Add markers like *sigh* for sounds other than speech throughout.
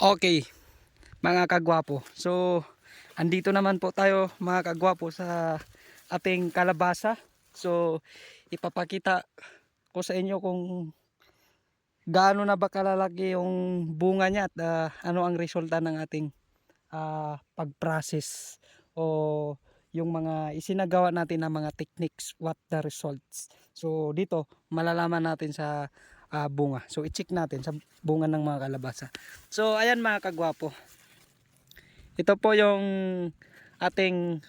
Okay, mga kagwapo. So, andito naman po tayo mga kagwapo sa ating kalabasa. So, ipapakita ko sa inyo kung gaano na ba kalalaki yung bunga niya at ah, ano ang resulta ng ating ah, pag-process o yung mga isinagawa natin na mga techniques, what the results. So, dito, malalaman natin sa ah, bunga. So, i-check natin sa bunga ng mga kalabasa. So, ayan mga kagwapo. Ito po yung ating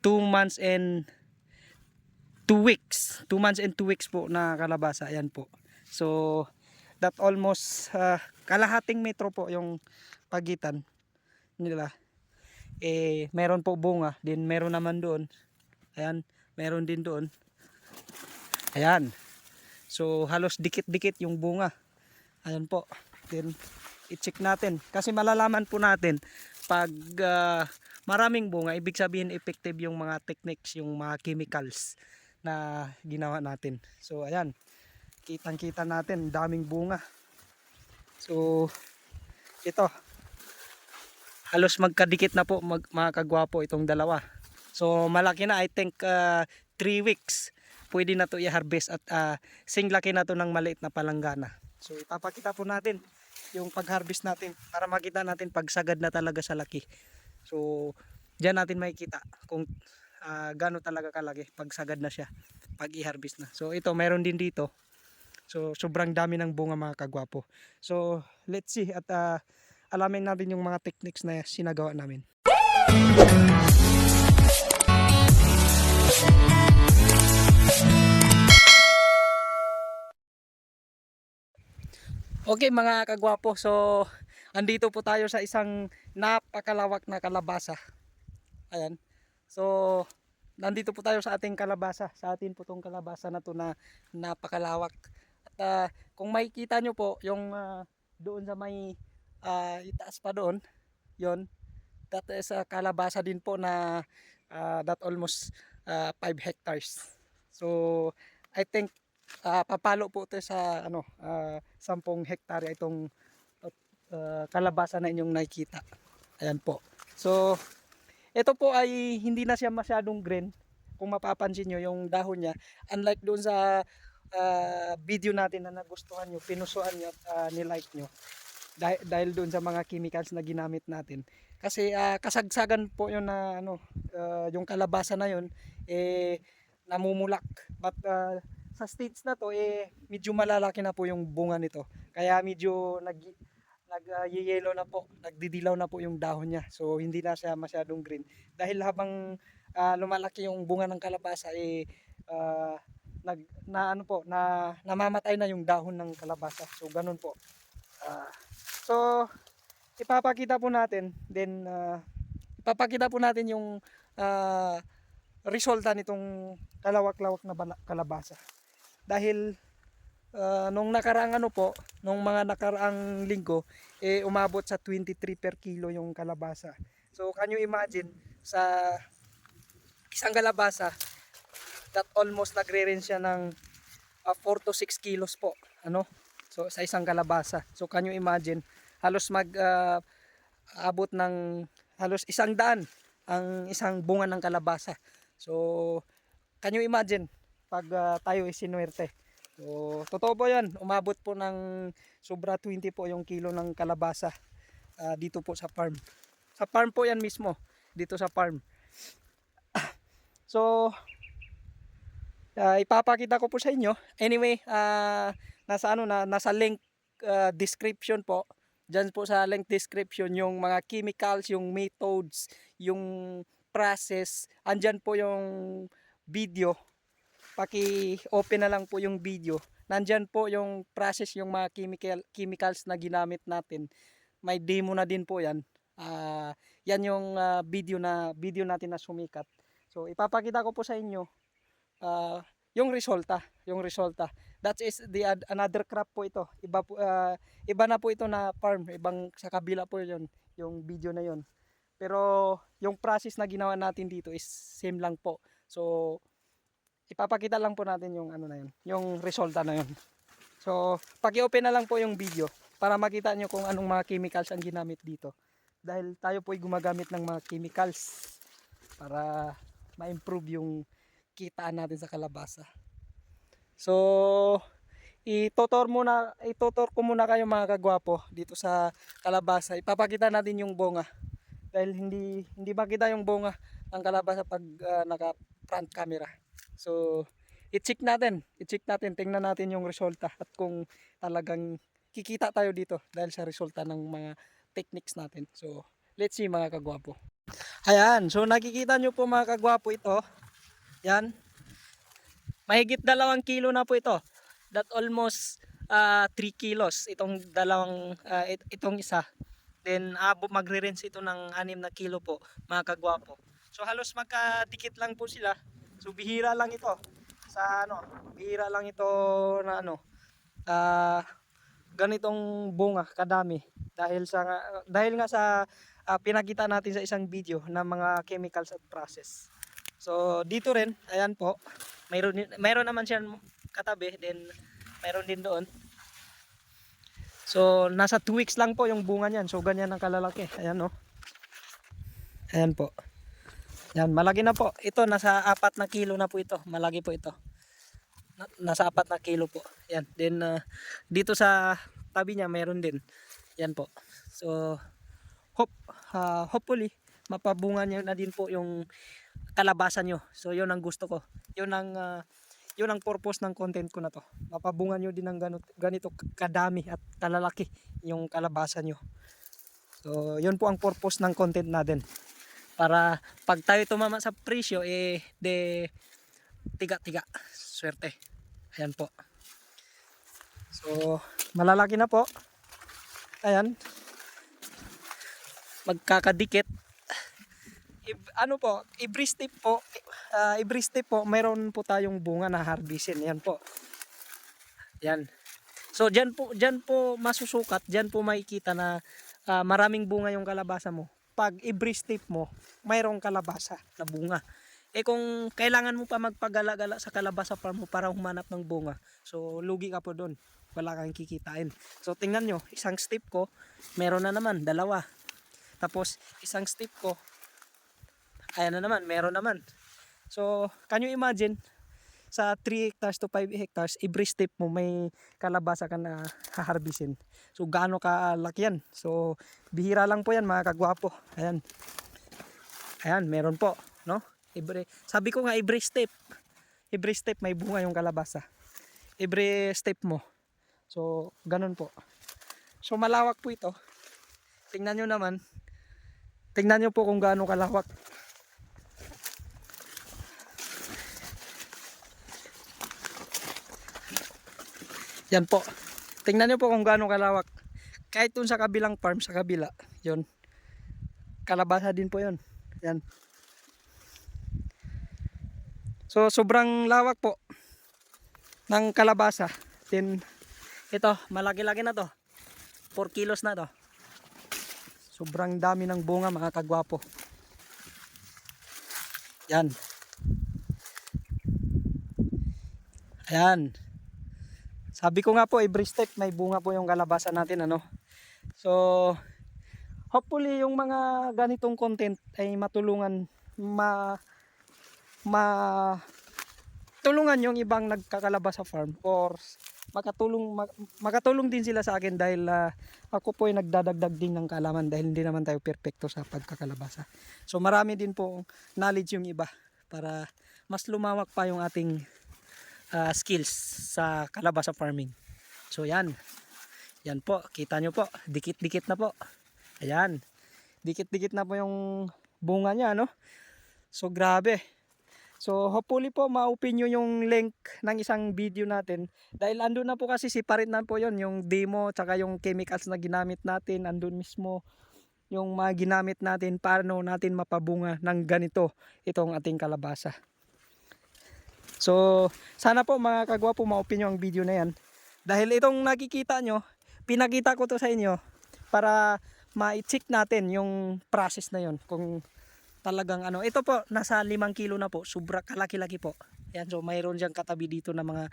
2 months and 2 weeks. 2 months and 2 weeks po na kalabasa. Ayan po. So, that almost ah, kalahating metro po yung pagitan nila. Eh, meron po bunga. Din meron naman doon. Ayan. Meron din doon. Ayan. So, halos dikit-dikit yung bunga. Ayan po. Then, i-check natin. Kasi malalaman po natin pag ah, maraming bunga, ibig sabihin effective yung mga techniques, yung mga chemicals na ginawa natin. So, ayan. Kitang-kita natin, daming bunga. So, ito. Halos magkadikit na po mag, mga kagwapo itong dalawa. So, malaki na. I think 3 weeks pwede na to i-harvest at uh, sing laki na to ng maliit na palanggana. So ipapakita po natin yung pag-harvest natin para makita natin pagsagad na talaga sa laki. So diyan natin makikita kung uh, gaano talaga kalaki pagsagad na siya pag i-harvest na. So ito meron din dito. So sobrang dami ng bunga mga kagwapo. So let's see at uh, alamin natin yung mga techniques na sinagawa namin. Okay mga kagwapo, so andito po tayo sa isang napakalawak na kalabasa. Ayan. So nandito po tayo sa ating kalabasa, sa atin po tong kalabasa na to na napakalawak. At ah, kung makikita nyo po yung ah, doon sa may ah, itaas pa doon, yon that is a kalabasa din po na ah, that almost 5 hectares. So I think ah, papalo po ito sa ano ah, 10 hektarya itong ah, kalabasa na inyong nakikita. Ayan po. So ito po ay hindi na siya masyadong green. Kung mapapansin nyo yung dahon niya, unlike doon sa ah, video natin na nagustuhan nyo, pinusuan nyo at ah, nilike nyo. Dahil, dahil doon sa mga chemicals na ginamit natin. Kasi ah, kasagsagan po yun na ano, ah, yung kalabasa na yun, eh, namumulak. But ah, sa states na to eh medyo malalaki na po yung bunga nito. Kaya medyo nag nag uh, na po, nagdidilaw na po yung dahon niya. So hindi na siya masyadong green. Dahil habang ah, lumalaki yung bunga ng kalabasa eh ah, nag na ano po, na namamatay na yung dahon ng kalabasa. So ganun po. Ah, so ipapakita po natin then ah, ipapakita po natin yung ah, resulta nitong kalawak-lawak na kalabasa. Dahil ah, nung nakaraang ano po, nung mga nakaraang linggo, eh umabot sa 23 per kilo yung kalabasa. So can you imagine sa isang kalabasa that almost nagre-range siya ng ah, 4 to 6 kilos po. Ano? So sa isang kalabasa. So can you imagine halos mag ah, abot ng halos isang daan ang isang bunga ng kalabasa. So can you imagine pag ah, tayo isinuwerte. So totoo po 'yan. Umabot po ng sobra 20 po yung kilo ng kalabasa ah, dito po sa farm. Sa farm po 'yan mismo. Dito sa farm. *coughs* So ah, ipapakita ko po sa inyo. Anyway, ah, nasa ano na nasa link ah, description po. Diyan po sa link description yung mga chemicals, yung methods, yung process. Andyan po yung video. Paki-open na lang po yung video. Nandyan po yung process, yung mga chemical, chemicals na ginamit natin. May demo na din po yan. Ah, yan yung ah, video na video natin na sumikat. So ipapakita ko po sa inyo ah, yung resulta, yung resulta. That is the ad- another crop po ito. Iba po ah, iba na po ito na farm, ibang sa kabila po 'yon, yung video na 'yon. Pero yung process na ginawa natin dito is same lang po. So ipapakita lang po natin yung ano na 'yon, yung resulta na 'yon. So paki-open na lang po yung video para makita nyo kung anong mga chemicals ang ginamit dito. Dahil tayo po ay gumagamit ng mga chemicals para ma-improve yung kitaan natin sa kalabasa. So, itutor muna, itutor ko muna kayo mga kagwapo dito sa kalabasa. Ipapakita natin yung bunga. Dahil hindi hindi makita yung bunga ng kalabasa pag ah, naka front camera. So, i-check natin. I-check natin, tingnan natin yung resulta at kung talagang kikita tayo dito dahil sa resulta ng mga techniques natin. So, let's see mga kagwapo. Ayan, so nakikita nyo po mga kagwapo ito. Yan. Mahigit dalawang kilo na po ito. That almost 3 kilos itong dalawang ah, it- itong isa. Then abo magre-rinse ito ng 6 na kilo po mga kagwapo. So halos magkadikit lang po sila. So bihira lang ito sa ano, bihira lang ito na ano ah ganitong bunga kadami dahil sa dahil nga sa ah, pinakita natin sa isang video ng mga chemicals at process. So dito rin, ayan po, mayroon mayroon naman siyang katabi, then mayroon din doon. So nasa 2 weeks lang po yung bunga niyan. So ganyan ang kalalaki. Ayan no. Ayan po. Yan, malaki na po. Ito nasa 4 na kilo na po ito. Malaki po ito. Na- nasa 4 na kilo po. Yan. Then ah, dito sa tabi niya mayroon din. Yan po. So hope ah, hopefully mapabunga niyo na din po yung kalabasa nyo. So yun ang gusto ko. Yun ang ah, yun ang purpose ng content ko na to. Mapabunga nyo din ng ganito, ganito kadami at kalalaki yung kalabasa nyo. So yun po ang purpose ng content natin. Para pag tayo tumama sa presyo eh de tiga-tiga. Swerte. Ayan po. So malalaki na po. Ayan. Magkakadikit i- ano po, every step po, ah, every step po, mayroon po tayong bunga na harvestin. Yan po. Yan. So, dyan po, dyan po masusukat, dyan po makikita na ah, maraming bunga yung kalabasa mo. Pag every step mo, mayroong kalabasa na bunga. Eh kung kailangan mo pa magpagala-gala sa kalabasa farm mo para humanap ng bunga, so lugi ka po doon. Wala kang kikitain. So tingnan nyo, isang step ko, meron na naman, dalawa. Tapos isang step ko, ayan na naman, meron naman. So, can you imagine, sa 3 hectares to 5 hectares, every step mo may kalabasa ka na haharbisin. So, gaano kalaki yan? So, bihira lang po yan mga kagwapo. Ayan. Ayan, meron po. No? Every, sabi ko nga, every step. Every step may bunga yung kalabasa. Every step mo. So, ganun po. So, malawak po ito. Tingnan nyo naman. Tingnan nyo po kung gaano kalawak. Yan po. Tingnan nyo po kung gaano kalawak. Kahit dun sa kabilang farm, sa kabila, yon Kalabasa din po yon Yan. So, sobrang lawak po ng kalabasa. Then, ito, malaki-laki na to. 4 kilos na to. Sobrang dami ng bunga mga kagwapo. Yan. Ayan. Sabi ko nga po, every step may bunga po yung kalabasa natin, ano. So, hopefully yung mga ganitong content ay matulungan ma ma tulungan yung ibang nagkakalabas sa farm or makatulong ma- makatulong din sila sa akin dahil ah, ako po ay nagdadagdag din ng kaalaman dahil hindi naman tayo perpekto sa pagkakalabasa. So marami din po knowledge yung iba para mas lumawak pa yung ating ah, skills sa kalabasa farming. So yan. Yan po, kita nyo po, dikit-dikit na po. Ayan. Dikit-dikit na po yung bunga niya, no? So grabe. So hopefully po ma-open nyo yung link ng isang video natin. Dahil andun na po kasi separate na po yon yung demo tsaka yung chemicals na ginamit natin. Andun mismo yung mga ginamit natin paano natin mapabunga ng ganito itong ating kalabasa. So sana po mga kagwapo ma-open nyo ang video na yan. Dahil itong nakikita nyo, pinakita ko to sa inyo para ma-check natin yung process na yon kung talagang ano. Ito po nasa 5 kilo na po. Sobra kalaki-laki po. Yan so mayroon diyang katabi dito na mga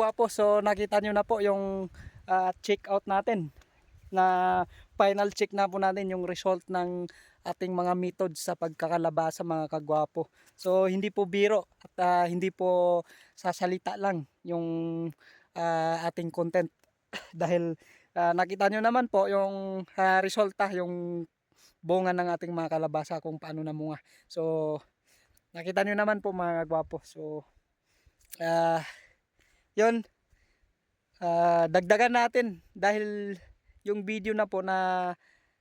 kagwapo, so nakita nyo na po yung ah, check out natin na final check na po natin yung result ng ating mga methods sa pagkakalabasa mga kagwapo. So hindi po biro at ah, hindi po sasalita lang yung ah, ating content *laughs* dahil ah, nakita nyo naman po yung ah, resulta yung bunga ng ating mga kalabasa kung paano namunga. So nakita nyo naman po mga kagwapo. So ah yun. Ah, dagdagan natin dahil yung video na po na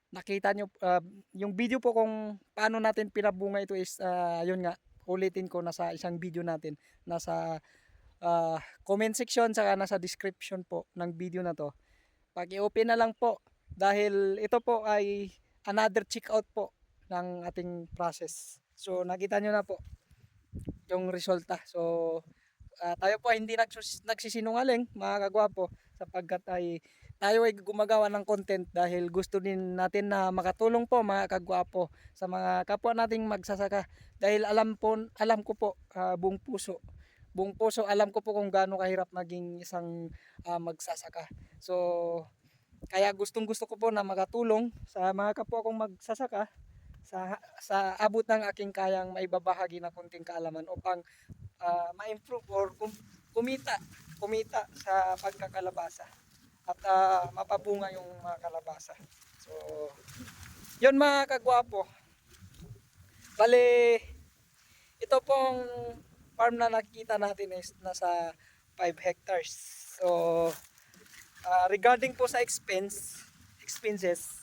nakita nyo ah, yung video po kung paano natin pinabunga ito is ah, yun nga ulitin ko nasa isang video natin nasa ah, comment section saka nasa description po ng video na to. Pag i-open na lang po dahil ito po ay another check out po ng ating process. So nakita nyo na po yung resulta. So ah, tayo po hindi nagsus- nagsisinungaling mga kagwapo sapagkat ay tayo ay gumagawa ng content dahil gusto din natin na makatulong po mga kagwapo sa mga kapwa nating magsasaka. Dahil alam po alam ko po ah, buong puso. Buong puso alam ko po kung gaano kahirap maging isang ah, magsasaka. So kaya gustong gusto ko po na makatulong sa mga kapwa kong magsasaka sa sa abot ng aking kayang maibabahagi na konting kaalaman upang ah, ma-improve or kum- kumita kumita sa pagkakalabasa at ah, mapabunga yung mga kalabasa. So, yun mga kagwapo. Bale, ito pong farm na nakikita natin is nasa 5 hectares. So, ah, regarding po sa expense, expenses,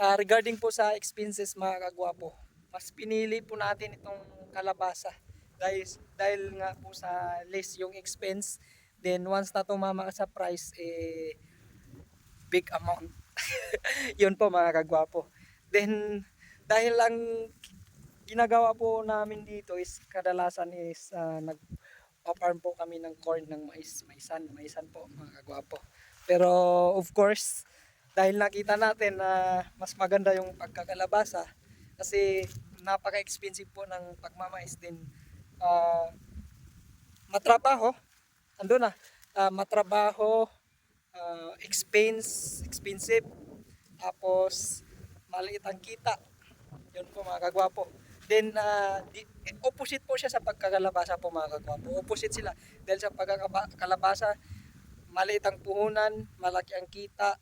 ah, regarding po sa expenses mga kagwapo, mas pinili po natin itong kalabasa. Dahil dahil nga po sa less yung expense then once na tumama sa price eh big amount. *laughs* Yun po mga kagwapo. Then dahil ang ginagawa po namin dito is kadalasan is ah, nag farm po kami ng corn ng mais maisan maisan po mga kagwapo. Pero of course dahil nakita natin na mas maganda yung pagkakalabasa kasi napaka-expensive po ng pagmamais din. Ah, matrabaho. Ando na. Ah, matrabaho ah, expense expensive. Tapos maliit ang kita. Yun po mga kagwapo. Then ah, di, opposite po siya sa pagkakalabasa po mga kagwapo. Opposite sila. Dahil sa pagkakalabasa maliit ang puhunan malaki ang kita.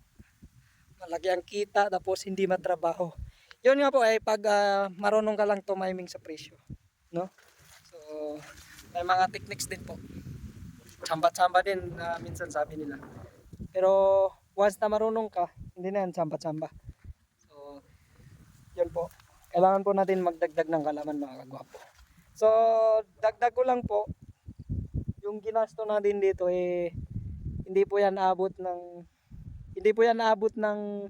Malaki ang kita tapos hindi matrabaho yun nga po ay pag ah, marunong ka lang tumiming sa presyo no? So may mga techniques din po. Tsamba-tsamba din na minsan sabi nila. Pero once na marunong ka hindi na yan tsamba-tsamba so yun po. Kailangan po natin magdagdag ng kalaman mga kagwapo. So dagdag ko lang po yung ginasto natin dito eh hindi po yan abot ng hindi po yan aabot ng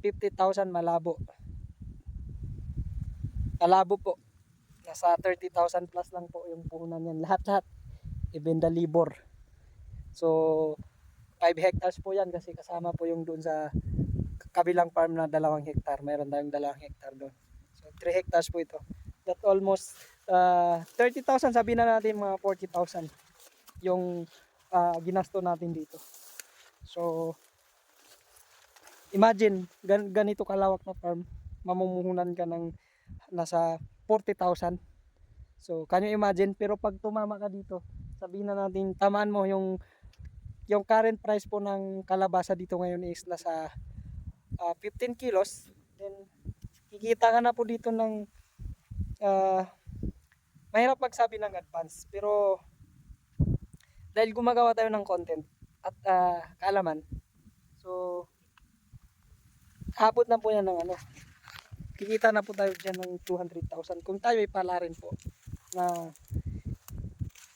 50,000 malabo. Malabo po. Nasa 30,000 plus lang po yung puhunan yan. *laughs* Lahat-lahat. Even the labor. So, 5 hectares po yan kasi kasama po yung doon sa kabilang farm na dalawang hektar. Mayroon tayong dalawang hektar doon. So, 3 hectares po ito. That almost uh, 30,000 sabihin na natin mga 40,000 yung ah, ginasto natin dito. So, imagine, gan ganito kalawak na farm, mamumuhunan ka ng nasa 40,000. So, can you imagine? Pero pag tumama ka dito, sabihin na natin, tamaan mo yung yung current price po ng kalabasa dito ngayon is nasa ah, 15 kilos. Then, kikita ka na po dito ng ah, mahirap magsabi ng advance. Pero, dahil gumagawa tayo ng content at ah, kaalaman, so, abot na po yan ng ano, kikita na po tayo dyan ng 200,000 kung tayo ay pala rin po na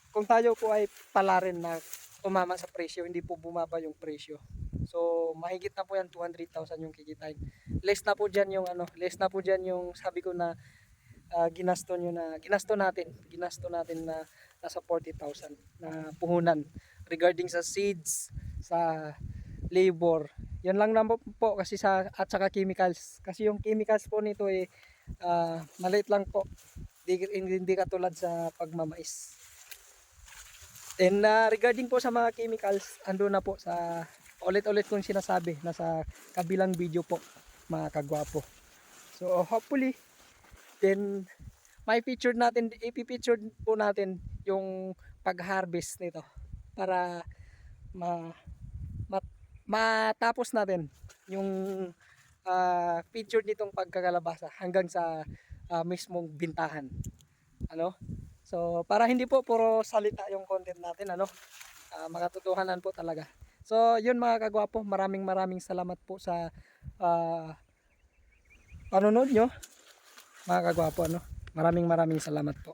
kung tayo po ay pala rin na tumama sa presyo hindi po bumaba yung presyo. So mahigit na po yan 200,000 yung kikitain. Less na po dyan yung ano less na po dyan yung sabi ko na ah, ginasto nyo na ginasto natin ginasto natin na nasa 40,000 na puhunan. Regarding sa seeds sa labor. Yan lang naman po kasi sa at saka chemicals. Kasi yung chemicals po nito eh ah, maliit lang po. Hindi, hindi, katulad sa pagmamais. And uh, regarding po sa mga chemicals, ando na po sa ulit-ulit kong sinasabi nasa kabilang video po mga kagwapo. So hopefully then may featured natin ipipicture po natin yung pag-harvest nito para ma- matapos natin yung ah, featured nitong pagkakalabasa hanggang sa ah, mismong bintahan. Ano? So, para hindi po puro salita yung content natin, ano? Ah, makatotohanan po talaga. So, yun mga kagwapo, maraming maraming salamat po sa ah, panonood nyo. Mga kagwapo, ano? Maraming maraming salamat po.